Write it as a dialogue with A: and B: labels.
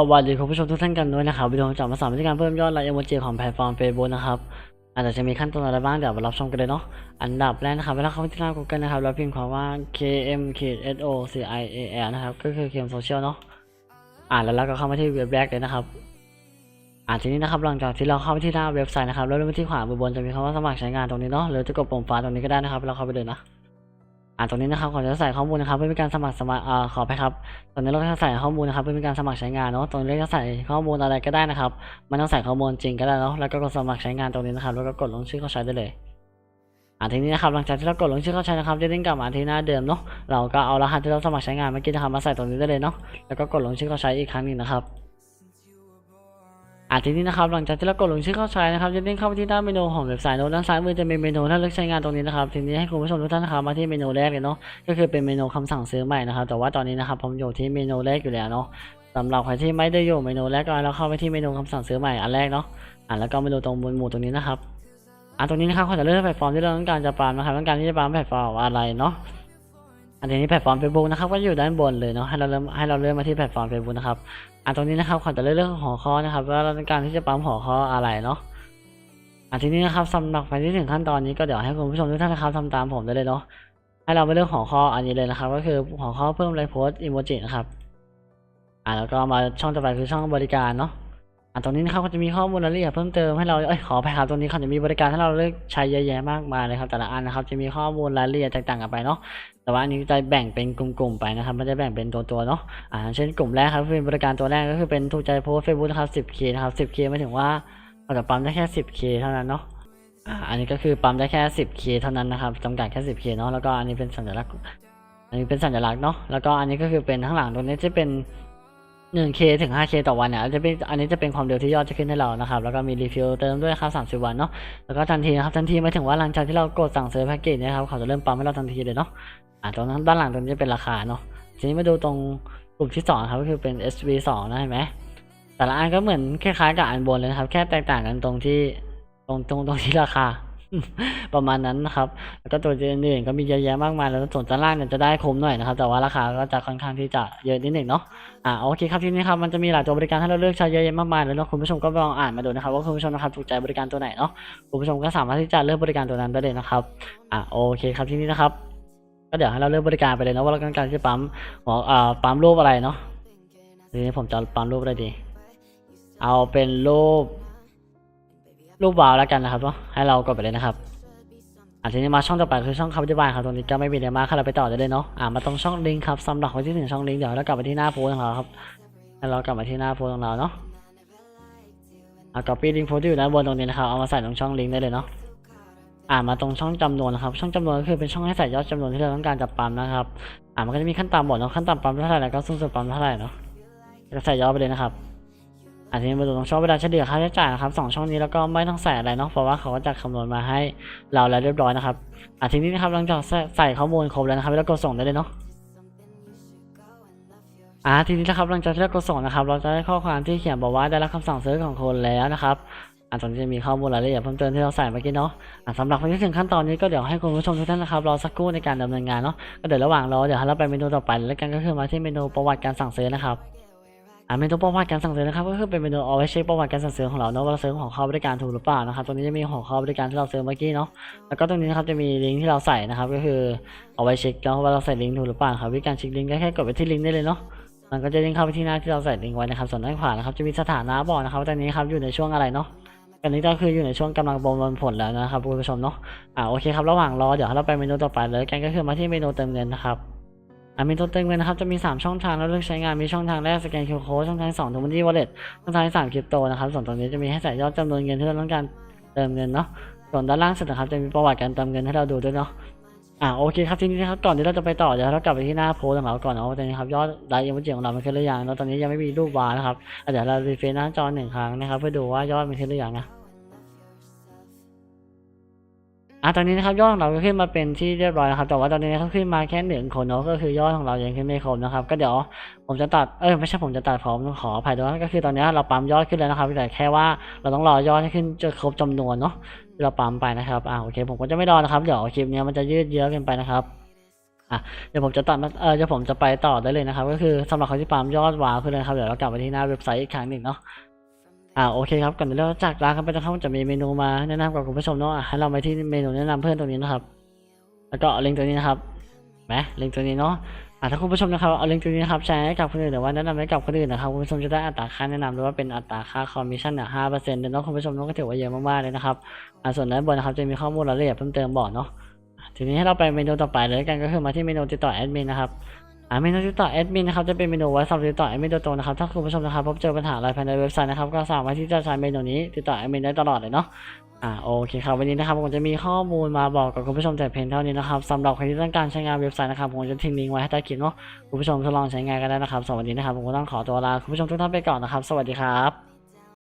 A: สวัสดีคุณผู้ชมทุกท่านกันด้วยนะครับวิดีโอจากมาสอนวิธีการเพิ่มยอดไลค์เอโมจิของแพลตฟอร์ม Facebook นะครับอาจจะมีขั้นตอนอะไรบ้างเดี๋ยวมารับชมกันเลยเนาะอันดับแรกนะครับเวลาเข้าไปที่หน้า Google นะครับแล้วพิมพ์คำว่า KM S O C I A L นะครับก็คือ KM Social เนาะอ่านแล้วเราก็เข้ามาที่เว็บแรกเลยนะครับอ่าทีนี้นะครับหลังจากที่เราเข้าไปที่หน้าเว็บไซต์นะครับแล้วเริ่มที่ขวาบนจะมีคำว่าสมัครใช้งานตรงนี้เนาะหรือจะกดปุ่มฟ้าตรงนี้ก็ได้นะครับเราเข้าไปเลยนะ อ่าตรงนี้นะครับขอจะใส่ข้อมูลนะครับเพื่อเป็นการสมัครสมัครอ่าขอไปครับตรงนี้เราก็จะใส่ข้อมูลนะครับเพื่อเป็นการสมัครใช้งานเนาะตรงนี้จะใส่ข้อมูลอะไรก็ได้นะครับมันต้องใส่ข้อมูลจริงก็ได้เนาะแล้วก็กดสมัครใช้งานตรงนี้นะครับ แล้วก็กดลงชื่อเข้าใช้ได้เลยอ่าทีนี้นะครับหลังจากที่เรากดลงชื่อเข้าใช้นะครับจะเด้งกลับมาที่หน้าเดิมเนาะเราก็เอารหัสที่เราสมัครใช้งานเมื่อกี้นะครับมาใส่ตรงนี้ได้เลยเนาะแล้วก็กดลงชื่อเข้าใช้อีกครั้งหนึงนะครับ อ่าทีนี้นะครับหลังจากที่เรากดลงชื่อเข้าใช้นะครับจะเด้งเข้าไปที่หน้าเมนูของเว็บไซต์เนาะด้านซ้ายมือจะมีเมนูถ้าเลือกใช้งานตรงนี้นะครับทีนี้ให้คุณผู้ชมทุกท่านนะครับมาที่เมนูแรกเลยเนาะก็คือเป็นเมนูคำสั่งซื้อใหม่นะครับแต่ว่าตอนนี้นะครับผมอยู่ที่เมนูแรกอยู่แล้วเนาะสำหรับใครที่ไม่ได้อยู่เมนูแรกก็เราเข้าไปที่เมนูคำสั่งซื้อใหม่อันแรกเนาะอ่าแล้วก็เมาดูตรงบนหมู่ตรงนี้นะครับอ่าตรงนี้นะครับเขาจะเลือกแพลตฟอร์มที่เราต้องการจะปาล์มนะครับต้องการที่จะปาล์มแพลตฟอร์มอะไรเนาะ อันนี้แพลตฟอร์ม Facebook นะครับก็อยู่ด้านบนเลยเนาะให้เราเริ่มให้เราเลื่อนมาที่แพลตฟอร์ม Facebook นะครับอ่าตรงนี้นะครับขาจะเลือกเรื่องของหัวข้อนะครับว่าเราต้องการที่จะปาล์มหัวข้ออะไรเนาะอ่าทีนี้นะครับสำหรับใครที่ถึงขั้นตอนนี้ก็เดี๋ยวให้คุณผู้ชมทุกท่านนะครับทำตามผมได้เลยเนาะให้เราไปเลือกหัวข้ออันนี้เลยนะครับ ก็คือหัวข้อเพิ่มไลฟ์โพสต์อิโมจินะครับอ่าแล้วก็มาช่องต่อไปคือช่องบริการเนาะ ตรงนี้นะครับก็จะมีข้อมูลรายละเอียดเพิ่มเติมให้เราเอ้ยขอไปครับตรงนี้เขาจะมีบริการให้เราเลือกใช้เยอะแยะมากมายเลยครับแต่ละอันนะครับจะมีข้อมูลรายละเอียดแตกต่างกันไปเนาะแต่ว่าอันนี้จะแบ่งเป็นกลุ่มๆไปนะครับไม่ได้แบ่งเป็นตัวๆเนาะอ่าเช่นกลุ่มแรกครับเป็นบริการตัวแรกก็คือเป็นถูกใจโพสเฟซบุ๊กนะครับ 10k นะครับ 10k หมายถึงว่าเราจะปั๊มได้แค่ 10k เท่านั้นเนาะอ่าอันนี้ก็คือปั๊มได้แค่ 10k เท่านั้นนะครับจำกัดแค่ 10k เนาะแล้วก็อันนี้เป็นสัญลักษณ์อันนี้เป็นสัญลักษณ์เนาะแล้วก็อันนี้ก็คือเป็นข้างหลังตรงนี้จะเป็น 1k ถึง 5k ต่อวันเนี่ยจะเป็นอันนี้จะเป็นความเร็วที่ยอดจะขึ้นให้เรานะครับ แล้วก็มีรีฟิลเติมด้วยครับ30 วันเนาะแล้วก็ทันทีนะครับทันทีหมายถึงว่าหลังจากที่เรากดสั่งซื้อแพ็กเกจเนะครับเขาจะเริ่มปั๊มให้เราทันทีเลยเนาะอ่าตรงนั้นด้านหลังตรงนี้จะเป็นราคาเนาะทีนี้มาดูตรงกลุ่มที่สองครับก็คือเป็น SV 2นะเห็นไหมแต่ละอันก็เหมือนคล้ายๆกับอันบนเลยนะครับ แค่แตกต่างกันตรงที่ตรงตรงตรงที่ราคา ประมาณนั้นนะครับแล้วก็ตัวอื่นๆก็มีเยอะแยะมากมายแล้วส่วนด้านล่างเนี่ยจะได้คุ้มหน่อยนะครับแต่ว่าราคาก็จะค่อนข้างที่จะเยอะนิดหนึ่งเนาะอ่าโอเคครับทีนี้ครับมันจะมีหลายตัวบริการให้เราเลือกใช้เยอะแยะมากมายเลยเนาะคุณผู้ชมก็ลองอ่านมาดูนะครับว่าคุณผู้ชมนะครับถูกใจบริการตัวไหนเนาะคุณผู้ชมก็สามารถที่จะเลือกบริการตัวนั้นได้เลยนะครับอ่าโอเคครับทีนี้นะครับก็เดี๋ยวให้เราเลือกบริการไปเลยนะว่าเราต้องการที่จะปั๊มหัวอ่าปั๊มรูปอะไรเนาะทีนี้ผมจะปั๊มรูปอะไรดี เอาเป็นรูป รูปวาวแล้วกันนะครับเนาะให้เรากดไปเลยนะครับอะทีนี้มาช่องต่อไปคือช่องคำอธิบายครับตรงนี้ก็ไม่มีอะไรมากค่ะเราไปต่อได้เลยเนาะอะมาตรงช่องลิงก์ครับสำหรับคนที่ถึงช่องลิงก์เดี๋ยวเรากลับไปที่หน้าโพสของเราครับให้เรากลับมาที่หน้าโพสของเราเนาะอะ copy ลิงก์โพสที่อยู่ด้านบนตรงนี้นะครับเอามาใส่ตรงช่องลิงก์ได้เลยเนาะอ่ามาตรงช่องจำนวนนะครับช่องจำนวนก็คือเป็นช่องให้ใส่ยอดจำนวนที่เราต้องการจะปั๊มนะครับอ่ามันก็จะมีขั้นต่ำบอกเนาะขั้นต่ำปั๊มเท่าไหร่แล้วก็สูงสุดปั๊มเท่าไหร่เนาะก็ใส่ยอดไปเลยนะครับ อันนี้มาดูตรงช่องเวลาเฉลี่ยค่าใช้จ่ายนะครับสองช่องนี้แล้วก็ไม่ต้องใส่อะไรเนาะเพราะว่าเขาก็จะคำนวณมาให้เราแล้วเรียบร้อยนะครับอะทีนี้นะครับหลังจากใส่ข้อมูลครบแล้วนะครับแล้วกดส่งได้เลยเนาะอ่าทีนี้นะครับหลังจากที่เรากดส่งนะครับ เราจะได้ข้อความที่เขียนบอกว่าได้รับคำสั่งซื้อของคนแล้วนะครับอ่าตรงนี้จะมีข้อมูลรายละเอียดเพิ่มเติมที่เราใส่เมื่อกี้เนาะอ่าสำหรับคนที่ถึงขั้นตอนนี้ก็เดี๋ยวให้คุณผู้ชมทุกท่านนะครับรอสักครู่ในการดำเนินงานเนาะก็เดี๋ยวระหว่างรอเดี๋ยวเราไปเมนูต่อไปแล้วกันก็คือมาที่เมนูประวัติการสั่งซื้อนะครับ อ่าเมนูประวัติการสั่งซื้อนะครับก็คือเป็นเมนูเอาไว้เช็คประวัติการสั่งซื้อของเราเนาะว่าเราซื้อของเขาบริการถูกหรือเปล่านะครับตรงนี้จะมีของเขาบริการที่เราซื้อเมื่อกี้เนาะแล้วก็ตรงนี้นะครับจะมีลิงก์ที่เราใส่นะครับก็คือเอาไว้เช็คเนาะว่าเราใส่ลิงก์ถูกหรือเปล่าครับวิธีการเช็คลิงก์ก็แค่กดไปที่ลิงก์ได้เลยเนาะมันก็จะเด้งเข้าไปที่หน้าที่เราใส่ลิงก์ไว้นะครับส่วนด้านขวานะครับจะมีสถานะบอกนะครับตอนนี้ครับอยู่ในช่วงอะไรเนาะอันนี้ก็คืออยู่ในช่วงกำลังประมวลผลแล้วนะครับคุณผู้ชมเนาะอ่าโอเคครับระหว่างรอเดี๋ยวเราไปเมนูต่อไปเลยกันก็คือมาที่เมนูเติมเงินนะครับ อ่ามีตัวเติมเงินนะครับ จะมี 3 ช่องทางแล้วเลือกใช้งาน มีช่องทางแรกสแกน QR Code ช่องทางที่2 t ูมันดี้วอลเล็ตช่องทางที่3คริปโตนะครับส่วนตรงนี้จะมีให้ใส่ยอดจำนวนเงินที่เราต้องการเติมเงินเนาะส่วนด้านล่างสุดนะครับจะมีประวัติการเติมเงินให้เราดูด้วยเนาะอ่าโอเคครับทีนี้นะครับก่อนที่เราจะไปต่อเดี๋ยวเรากลับไปที่หน้าโพสของเราก่อนเนาะว่าตอนนี้ครับยอดไลค์ยังไม่เจ๋งของเรามันขึ้นหรือยังแล้วตอนนี้ยังไม่มีรูปวานะครับเดี๋ยวเรารีเฟรชหน้าจอหนึ่งครั้งนะครับเพื่อดูว่ายอดมันขึ้นหรือยังนะ อะตอนนี้นะครับยอดของเราก็ขึ้นมาเป็นที่เรียบร้อยนะครับแต่ว่าตอนนี้เขาขึ้นมาแค่หนึ่งคนเนาะก็คือยอดของเรายังขึ้นไม่ครบนะครับ ก็เดี๋ยวผมจะตัดเออไม่ใช่ผมจะตัดผมต้องขออภัยด้วยก็คือตอนนี้เราปั๊มยอดขึ้นแล้วนะครับแต่แค่ว่าเราต้องรอยอดให้ขึ้นจนครบจำนวนเนาะที่เราปั๊มไปนะครับอ่าโอเค ผมก็จะไม่รอนะครับเดี๋ยวคลิปนี้มันจะยืดเยื้อเกินไปนะครับอะเดี๋ยวผมจะตัดเออเดี๋ยวผมจะไปต่อได้เลยนะครับ ก็คือสำหรับคนที่ปาล์มยอดว้าวขึ้นเลยครับเดี๋ยวเรากลับไปที่หน้าเว็บไซต์อีกครั้งหนึ่งเนาะ อ่าโอเคครับก่อนเดี๋ยวเราจากลากันไปนะครับจะมีเมนูมาแนะนำกับคุณผู้ชมเนาะให้เราไปที่เมนูแนะนำเพื่อนตรงนี้นะครับ แล้วก็เลิงก์ตัวนี้นะครับแหมลิงก์ตัวนี้เนาะอะถ้าคุณผู้ชมนะครับเอาลิงก์ตัวนี้นะครับแชร์ให้กับคนอื่นหรือว่าแนะนำให้กับคนอื่นนะครับคุณผู้ชมจะได้อัตราค่าแนะนำหรือว่าเป็นอัตราค่าคอมมิชชั่นเนี่ยห้าเปอร์เซ็นต์เนาะคุณผู้ชมเนาะก็ถือว่าเยอะมากๆเลยนะครับอะส่วนด้านบนนะครับจะมีข้อมูลรายละเอียดเพิ่มเติมบอกเนาะอะทีนี้ให้เราไปเมนูต่อไปเลยกันก็คือมาที่เมนูติดต่อแอดมินนะครับ อ่าเมนูติดต่อแอดมินนะครับจะเป็นเมนูไว้สำหรับติดต่อแอดมินโดยตรงนะครับถ้าคุณผู้ชมนะครับพบเจอปัญหาอะไรภายในเว็บไซต์นะครับก็สามารถที่จะใช้เมนูนี้ติดต่อแอดมินได้ตลอดเลยเนาะอ่าโอเคครับวันนี้นะครับผมจะมีข้อมูลมาบอกกับคุณผู้ชมแต่เพียงเท่านี้นะครับสำหรับใครที่ต้องการใช้งานเว็บไซต์นะครับผมจะทิ้งลิงก์ไว้ให้ใต้คลิปเนาะคุณผู้ชมทดลองใช้งานกันได้นะครับสวัสดีนะครับผมก็ต้องขอตัวลาคุณผู้ชมทุกท่านไปก่อนนะครับ สวัสดีครับ